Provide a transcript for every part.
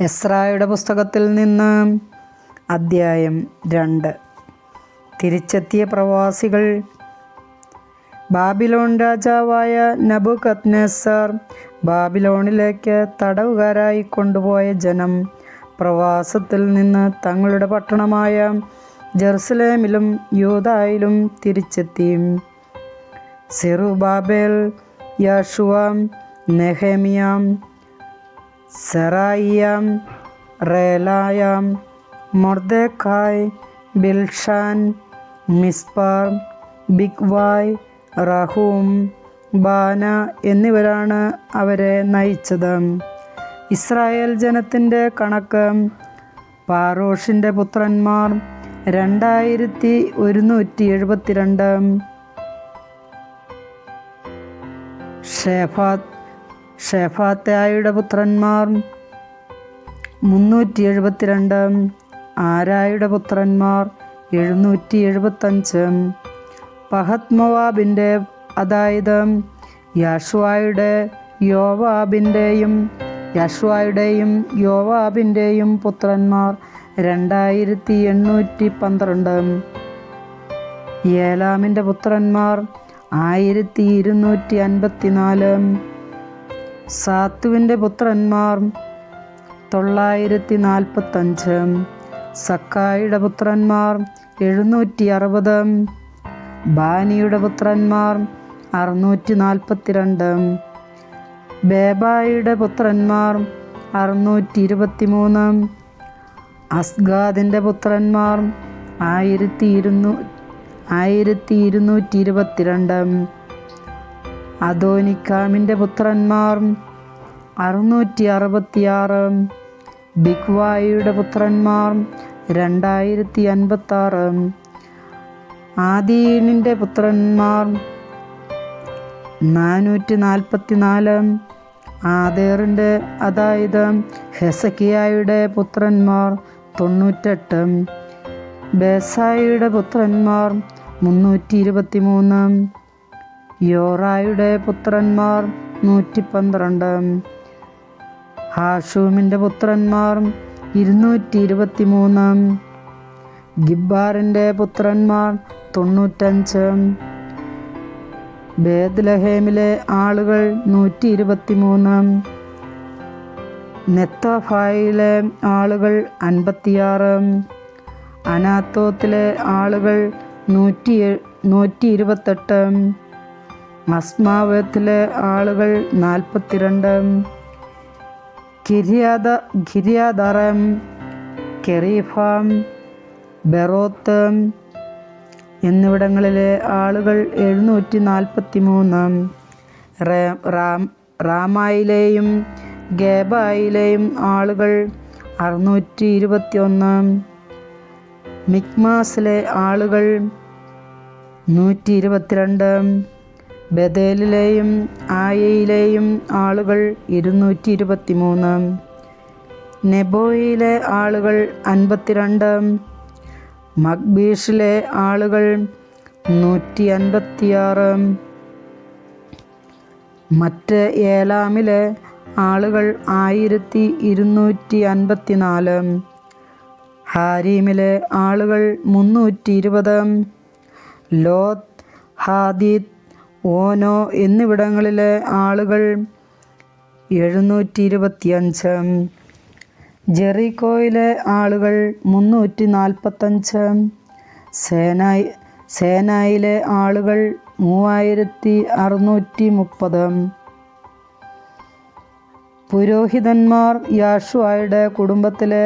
എസ്രായുടെ പുസ്തകത്തിൽ നിന്ന് അദ്ധ്യായം രണ്ട്. തിരിച്ചെത്തിയ പ്രവാസികൾ. ബാബിലോൺ രാജാവായ നബുക്കദ്നേസർ ബാബിലോണിലേക്ക് തടവുകാരായി കൊണ്ടുപോയ ജനം പ്രവാസത്തിൽ നിന്ന് തങ്ങളുടെ പട്ടണമായ ജെറുസലേമിലും യൂതായിലും തിരിച്ചെത്തി. സിറുബാബേൽ യാഷുവ നെഹേമിയാം സെറായിയാം റേലായാം മൊർദേഖായ് ബിൽഷാൻ മിസ്പാർ ബിഗ്വായ് റഹൂം ബാന എന്നിവരാണ് അവരെ നയിച്ചത്. ഇസ്രായേൽ ജനത്തിന്റെ കണക്ക് പാറോഷിന്റെ പുത്രന്മാർ രണ്ടായിരത്തി ഒരുന്നൂറ്റി എഴുപത്തിരണ്ട്. ഷേഫാത്ത് ഷേഫാത്തായുടെ പുത്രന്മാർ. മുന്നൂറ്റി എഴുപത്തിരണ്ട് ആരായുടെ പുത്രന്മാർ? എഴുന്നൂറ്റി എഴുപത്തഞ്ച് പഹത്മവാബിന്റെ അതായത് യാഷ്വായുടെ യോവാബിന്റെയും യാഷ്വായുടെയും യോവാബിന്റെയും പുത്രന്മാർ രണ്ടായിരത്തി എണ്ണൂറ്റി പന്ത്രണ്ട് ഏലാമിന്റെ പുത്രന്മാർ ആയിരത്തി ഇരുന്നൂറ്റി അൻപത്തി നാല് സാത്തുവിന്റെ പുത്രന്മാർ. തൊള്ളായിരത്തി നാൽപ്പത്തഞ്ച് സക്കായിയുടെ പുത്രന്മാർ എഴുന്നൂറ്റി അറുപത് ബാനിയുടെ പുത്രന്മാർ അറുന്നൂറ്റി നാൽപ്പത്തിരണ്ട് ബേബായിയുടെ പുത്രന്മാർ അറുന്നൂറ്റി ഇരുപത്തി മൂന്ന് അസ്ഗാദിന്റെ പുത്രന്മാർ ആയിരത്തി ഇരുന്നൂ ആയിരത്തി ഇരുന്നൂറ്റി ഇരുപത്തിരണ്ട് അദോനിക്കാമിന്റെ പുത്രന്മാർ. അറുന്നൂറ്റി അറുപത്തിയാറ് ബിഗ്വായിയുടെ പുത്രന്മാർ. രണ്ടായിരത്തി അൻപത്താറ് ആദീനിന്റെ പുത്രന്മാർ. നാനൂറ്റി നാൽപ്പത്തി നാല് ആദേറിന്റെ അതായത് ഹെസക്കിയായുടെ പുത്രന്മാർ തൊണ്ണൂറ്റെട്ട്. ബേസായിയുടെ പുത്രന്മാർ മുന്നൂറ്റി ഇരുപത്തി മൂന്ന് യോറായുടെ പുത്രന്മാർ നൂറ്റി പന്ത്രണ്ട് ഹാഷൂമിന്റെ പുത്രന്മാർ ഇരുന്നൂറ്റി ഇരുപത്തി മൂന്ന് ഗിബ്ബാറിന്റെ പുത്രന്മാർ തൊണ്ണൂറ്റഞ്ച്. ബേദ്ലഹേമിലെ ആളുകൾ നൂറ്റി ഇരുപത്തി മൂന്ന് നെത്തോഫായിലെ ആളുകൾ അൻപത്തിയാറ്. അനാത്തോത്തിലെ ആളുകൾ നൂറ്റി നൂറ്റി ഇരുപത്തെട്ട് അസ്മാവത്തിലെ ആളുകൾ നാൽപ്പത്തിരണ്ട് ഗിരിയാദ ഗിരിയാദറം കെറീഫാം ബെറോത്ത് എന്നിവിടങ്ങളിലെ ആളുകൾ എഴുന്നൂറ്റി നാൽപ്പത്തി മൂന്ന് റാമായിലെയും ഗേബായിലെയും ആളുകൾ അറുന്നൂറ്റി ഇരുപത്തി ഒന്ന് മിക്മാസിലെ ആളുകൾ നൂറ്റി ഇരുപത്തിരണ്ട് ബദേലിലെയും ആയയിലെയും ആളുകൾ ഇരുന്നൂറ്റി ഇരുപത്തി മൂന്ന് നെബോയിലെ ആളുകൾ അൻപത്തിരണ്ട്. മക്ബീഷിലെ ആളുകൾ നൂറ്റി അൻപത്തിയാറ് മറ്റ് ഏലാമിലെ ആളുകൾ ആയിരത്തി ഇരുന്നൂറ്റി അൻപത്തി നാല് ഹാരീമിലെ ആളുകൾ മുന്നൂറ്റി ഇരുപത് ലോത് ഹാദിത് ഓനോ എന്നിവിടങ്ങളിലെ ആളുകൾ. എഴുന്നൂറ്റി ഇരുപത്തിയഞ്ച് ജെറിക്കോയിലെ ആളുകൾ മുന്നൂറ്റി നാൽപ്പത്തഞ്ച് സേനായി സേനായിലെ ആളുകൾ മൂവായിരത്തി അറുന്നൂറ്റി മുപ്പത് പുരോഹിതന്മാർ യാഷുവായുടെ കുടുംബത്തിലെ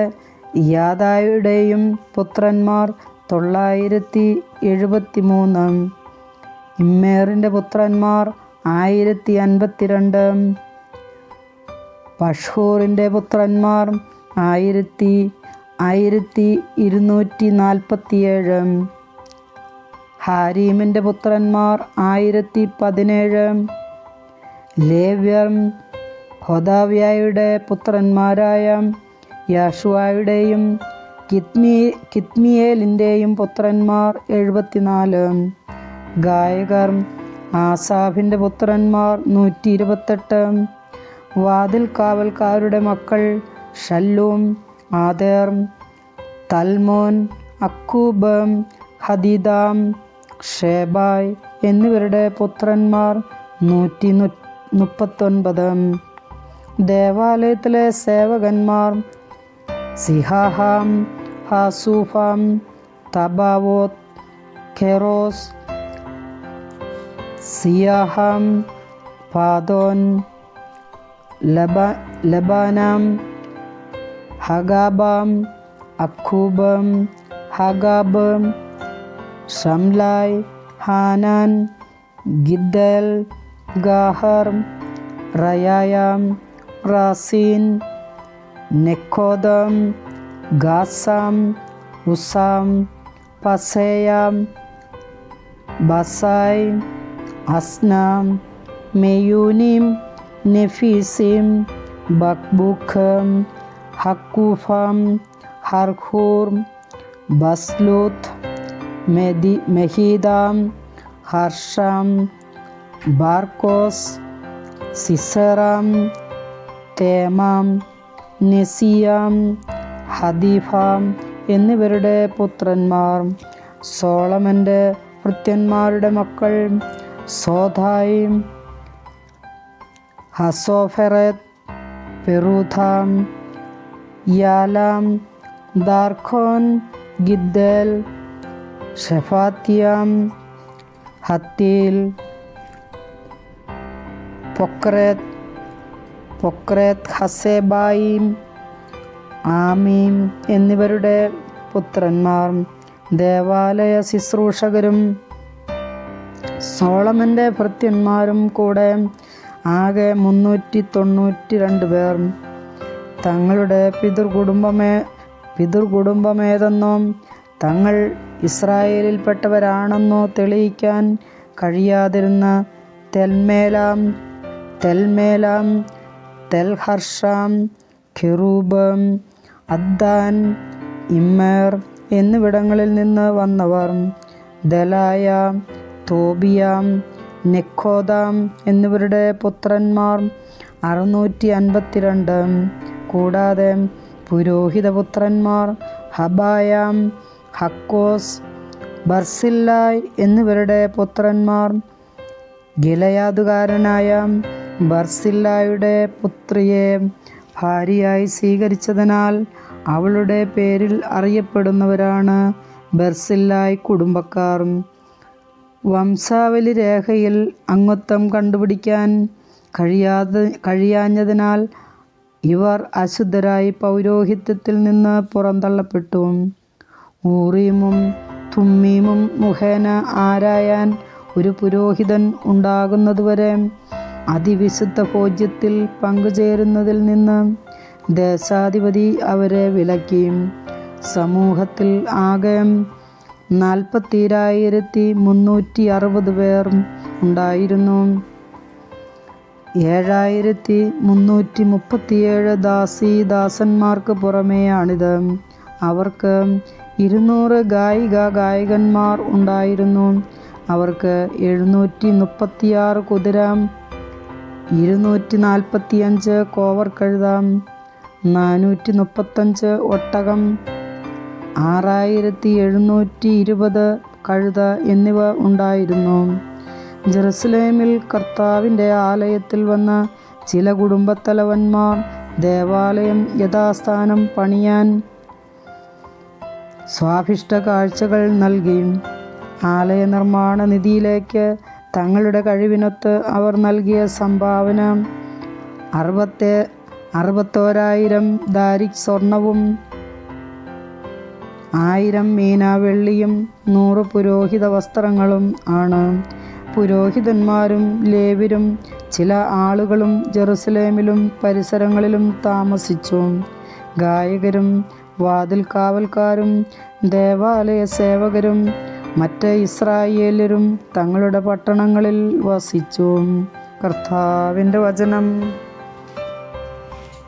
യാദായുടെയും പുത്രന്മാർ തൊള്ളായിരത്തി എഴുപത്തി മൂന്ന് ഇമ്മേറിന്റെ പുത്രന്മാർ ആയിരത്തി അൻപത്തിരണ്ട് പഷൂറിന്റെ പുത്രന്മാർ ആയിരത്തി ആയിരത്തി ഇരുന്നൂറ്റി നാൽപ്പത്തിയേഴ് ഹാരീമിന്റെ പുത്രന്മാർ ആയിരത്തി പതിനേഴ് ലേവ്യർ ഹൊദാവ്യായുടെ പുത്രന്മാരായ യാഷുവായുടെയും കിത്മി കിത്മിയേലിന്റെയും പുത്രന്മാർ എഴുപത്തിനാല്. ഗായകർ ആസാഫിന്റെ പുത്രന്മാർ നൂറ്റി ഇരുപത്തെട്ട് വാതിൽ കാവൽക്കാരുടെ മക്കൾ ഷല്ലൂം ആദേർ തൽമോൻ അക്കൂബ് ഹദീദാം ഷേബായ് എന്നിവരുടെ പുത്രന്മാർ നൂറ്റി മുപ്പത്തൊൻപത് ദേവാലയത്തിലെ സേവകന്മാർ സിഹാഹാം ഹാസൂഫാം തബാവോത്ത് ഖെറോസ് സിയാഹാം ലബ ലബാനാം ഹഗാബാം അക്കൂബം ഹഗാബം ഷംലായ് ഹാനാൻ ഗിദ്ദൽ ഗാഹർ റയായാം റാസീൻ നെക്കോദം ഗാസാം ഉസാം പസേയാം ബസായ് അസ്നാം മെയൂനിം നെഫീസിം ബക്ബുഖം ഹക്കുഫം ഹർഹൂർ ബസ്ലൂത്ത് മെദി മെഹീദാം ഹർഷം ബാർക്കോസ് സിസറാം തേമാം നെസിയാം ഹദീഫാം എന്നിവരുടെ പുത്രന്മാർ സോളമന്റെ ഭൃത്യന്മാരുടെ മക്കൾ സോധായും ഹസോഫെറത്ത് പെറൂഥാം യാലാം ദാർഖോൻ ഗിദ്ദൽ ഷെഫാത്തിയാം ഹത്തീൽ Pokret, പൊക്രത്ത് ഹസേബായിം ആമീം എന്നിവരുടെ പുത്രന്മാർ ദേവാലയ ശുശ്രൂഷകരും സോളമന്റെ ഭൃത്യന്മാരും കൂടെ ആകെ മുന്നൂറ്റി തൊണ്ണൂറ്റി രണ്ട് പേർ. തങ്ങളുടെ പിതൃകുടുംബമേ പിതൃകുടുംബമേതെന്നും തങ്ങൾ ഇസ്രായേലിൽപ്പെട്ടവരാണെന്നോ തെളിയിക്കാൻ കഴിയാതിരുന്ന തെൽമേലാം തെൽമേലാം തെൽഹർഷാം ഖിറൂബം അദ്ദാൻ ഇമ്മേർ എന്നിവിടങ്ങളിൽ നിന്ന് വന്നവർ. ദലായ തോബിയാം നെക്കോദാം എന്നിവരുടെ പുത്രന്മാർ അറുന്നൂറ്റി അൻപത്തിരണ്ട് കൂടാതെ പുരോഹിതപുത്രന്മാർ ഹബായാം ഹക്കോസ് ബർസില്ലായ് എന്നിവരുടെ പുത്രന്മാർ. ഗിലയാതുകാരനായ ബർസില്ലായുടെ പുത്രിയെ ഭാര്യയായി സ്വീകരിച്ചതിനാൽ അവളുടെ പേരിൽ അറിയപ്പെടുന്നവരാണ് ബർസില്ലായ് കുടുംബക്കാർ. വംശാവലി രേഖയിൽ അംഗത്വം കണ്ടുപിടിക്കാൻ കഴിയാതെ കഴിയാഞ്ഞതിനാൽ ഇവർ അശുദ്ധരായി പൗരോഹിത്യത്തിൽ നിന്ന് പുറന്തള്ളപ്പെട്ടു. ഊറീമും തുമ്മീമും മുഖേന ആരായാൻ ഒരു പുരോഹിതൻ ഉണ്ടാകുന്നതുവരെ അതിവിശുദ്ധ ഭോജ്യത്തിൽ പങ്കുചേരുന്നതിൽ നിന്ന് ദേശാധിപതി അവരെ വിലക്കി സമൂഹത്തിൽ ആകെ നാൽപ്പത്തിരായിരത്തി മുന്നൂറ്റി അറുപത് പേർ ഉണ്ടായിരുന്നു. ഏഴായിരത്തി മുന്നൂറ്റി മുപ്പത്തിയേഴ് ദാസി ദാസന്മാർക്ക് പുറമേയാണിത്. അവർക്ക് ഇരുന്നൂറ് ഗായിക ഗായകന്മാർ ഉണ്ടായിരുന്നു. അവർക്ക് എഴുന്നൂറ്റി മുപ്പത്തിയാറ് കുതിര ഇരുന്നൂറ്റി നാൽപ്പത്തിയഞ്ച് കോവർ കഴുതാം നാനൂറ്റി മുപ്പത്തഞ്ച് ഒട്ടകം ആറായിരത്തി എഴുന്നൂറ്റി ഇരുപത് കഴുത എന്നിവ ഉണ്ടായിരുന്നു. ജെറുസലേമിൽ കർത്താവിന്റെ ആലയത്തിൽ വന്ന ചില കുടുംബത്തലവന്മാർ ദേവാലയം യഥാസ്ഥാനം പണിയാൻ സ്വാഭിഷ്ട കാഴ്ചകൾ നൽകി. ആലയ നിർമ്മാണ നിധിയിലേക്ക് തങ്ങളുടെ കഴിവിനൊത്ത് അവർ നൽകിയ സംഭാവന അറുപത്തേ അറുപത്തോരായിരം ദാരിക് സ്വർണവും ആയിരം മീന വെള്ളിയും നൂറ് പുരോഹിത വസ്ത്രങ്ങളും ആണ്. പുരോഹിതന്മാരും ലേവരും ചില ആളുകളും ജെറുസലേമിലും പരിസരങ്ങളിലും താമസിച്ചു. ഗായകരും വാതിൽകാവൽക്കാരും ദേവാലയ സേവകരും മറ്റ് ഇസ്രായേലരും തങ്ങളുടെ പട്ടണങ്ങളിൽ വസിച്ചു. കർത്താവിന്റെ വചനം.